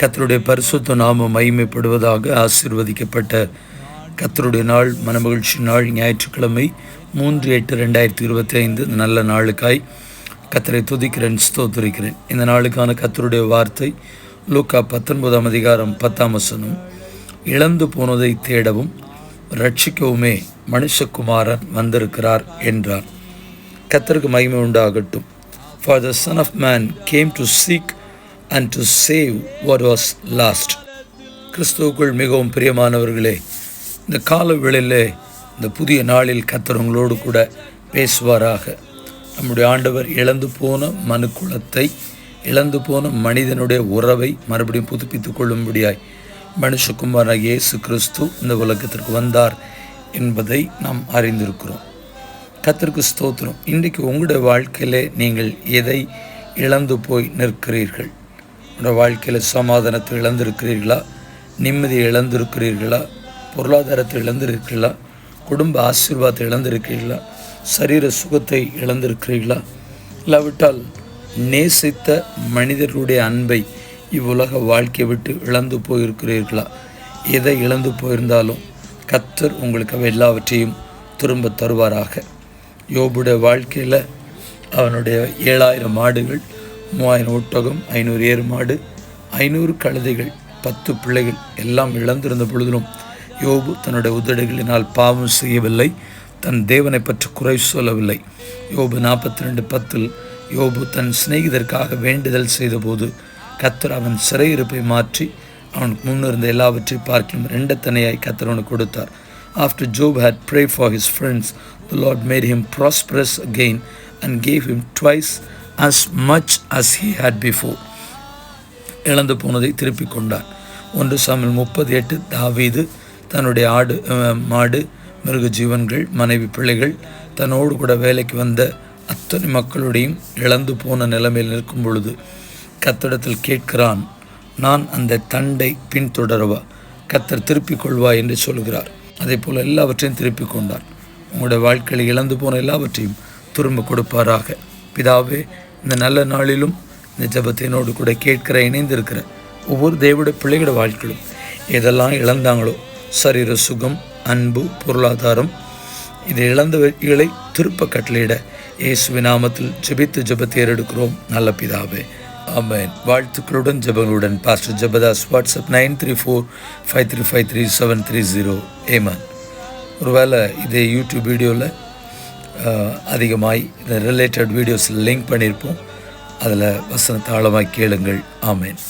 கத்தருடைய பரிசுத்த நாமம் மகிமைப்படுவதாக ஆசீர்வதிக்கப்பட்ட கத்தருடைய நாள் மனமகிழ்ச்சி நாள் ஞாயிற்றுக்கிழமை மூன்று எட்டு ரெண்டாயிரத்தி இருபத்தி ஐந்து நல்ல நாளுக்காய் கத்தரை துதிக்கிறேன் ஸ்தோத்துரிக்கிறேன். இந்த நாளுக்கான கத்தருடைய வார்த்தை லூக்கா பத்தொன்பதாம் அதிகாரம் பத்தாம் வசனம். இழந்து போனதை தேடவும் ரட்சிக்கவுமே மனுஷகுமாரன் வந்திருக்கிறார் என்றார். கத்தருக்கு மகிமை உண்டாகட்டும். For the son of man came to seek and to save what was lost கிறிஸ்துவுக்குள் மிகவும் பிரியமானவர்களே இந்த கால வேளையிலே இந்த புதிய நாளில் கத்தரவங்களோடு கூட பேசுவாராக. நம்முடைய ஆண்டவர் இழந்து போன மனுக்குலத்தை இழந்து போன மனிதனுடைய உறவை மறுபடியும் புதுப்பித்துக் கொள்ளும்படியாய் மனுஷகுமாராக இயேசு கிறிஸ்து இந்த உலகத்திற்கு வந்தார் என்பதை நாம் அறிந்திருக்கிறோம். கத்திற்கு ஸ்தோத்திரம். இன்றைக்கு உங்களுடைய வாழ்க்கையிலே நீங்கள் எதை இழந்து போய் நிற்கிறீர்கள்? உங்களோட வாழ்க்கையில் சமாதானத்தை இழந்திருக்கிறீர்களா? நிம்மதியை இழந்திருக்கிறீர்களா? பொருளாதாரத்தை இழந்திருக்கிறீர்களா? குடும்ப ஆசீர்வாதத்தை இழந்திருக்கிறீர்களா? சரீர சுகத்தை இழந்திருக்கிறீர்களா? இல்லாவிட்டால் நேசித்த மனிதர்களுடைய அன்பை இவ்வுலக வாழ்க்கையை விட்டு இழந்து போயிருக்கிறீர்களா? எதை இழந்து போயிருந்தாலும் கத்தர் உங்களுக்கு எல்லாவற்றையும் திரும்ப தருவாராக. யோபுடைய வாழ்க்கையில் அவனுடைய ஏழாயிரம் மாடுகள் மூவாயிரம் ஒட்டகம் ஐநூறு ஏறு மாடு ஐநூறு கழுதைகள் பத்து பிள்ளைகள் எல்லாம் இழந்திருந்த பொழுதிலும் யோபு தன்னுடைய உதடுகளினால் பாவம் செய்யவில்லை. தன் தேவனை பற்றி குறை சொல்லவில்லை. யோபு நாற்பத்தி ரெண்டு பத்தில் யோபு தன் சிநேகிதற்காக வேண்டுதல் செய்தபோது கத்தர் அவன் சிறையிருப்பை மாற்றி அவனுக்கு முன்னிருந்த எல்லாவற்றையும் பார்க்கும் ரெண்ட தனியாய் கத்தர் அவனுக்கு கொடுத்தார். After Job had pray for his friends the Lord made him prosperous again and gave him twice as much as he had before இழந்து போனதை திருப்பி கொண்டான் ஒன்று சாமில் முப்பது எட்டு தாவீது தன்னுடைய ஆடு மாடு மிருக ஜீவன்கள் மனைவி பிள்ளைகள் தன்னோடு கூட வேலைக்கு வந்த அத்தனை மக்களுடையும் இழந்து போன நிலைமையில் நிற்கும் பொழுது கத்திடத்தில் கேட்கிறான் நான் அந்த தண்டை பின்தொடரவா? கத்தர் திருப்பிக் கொள்வா என்று சொல்கிறார். அதே போல் எல்லாவற்றையும் திருப்பிக் கொண்டார். உங்களுடைய வாழ்க்கையில் இழந்து போன எல்லாவற்றையும் திரும்ப கொடுப்பாராக. பிதாவே இந்த நல்ல நாளிலும் இந்த ஜபத்தினோடு கூட கேட்கிற இணைந்திருக்கிற ஒவ்வொரு தேவோட பிள்ளைகளோட வாழ்க்கையிலும் எதெல்லாம் இழந்தாங்களோ சரீர சுகம் அன்பு பொருளாதாரம் இதை இழந்தவர்களை திருப்ப கட்டளையிட இயேசுவின் நாமத்தில் ஜெபித்து ஜெபத்தை எடுக்கிறோம் நல்ல பிதாவே ஆமேன். வாழ்த்துக்களுடன் ஜெபங்களுடன் pastor Jebadas WhatsApp nine three four five three five three seven three zero Yemen ஒருவேளை இதே யூடியூப் வீடியோவில் அதிகமாய் இந்த ரிலேட்டட் வீடியோஸில் லிங்க் பண்ணியிருப்போம். அதில் வசனத்தை ஆழமாக கேளுங்கள். ஆமேன்.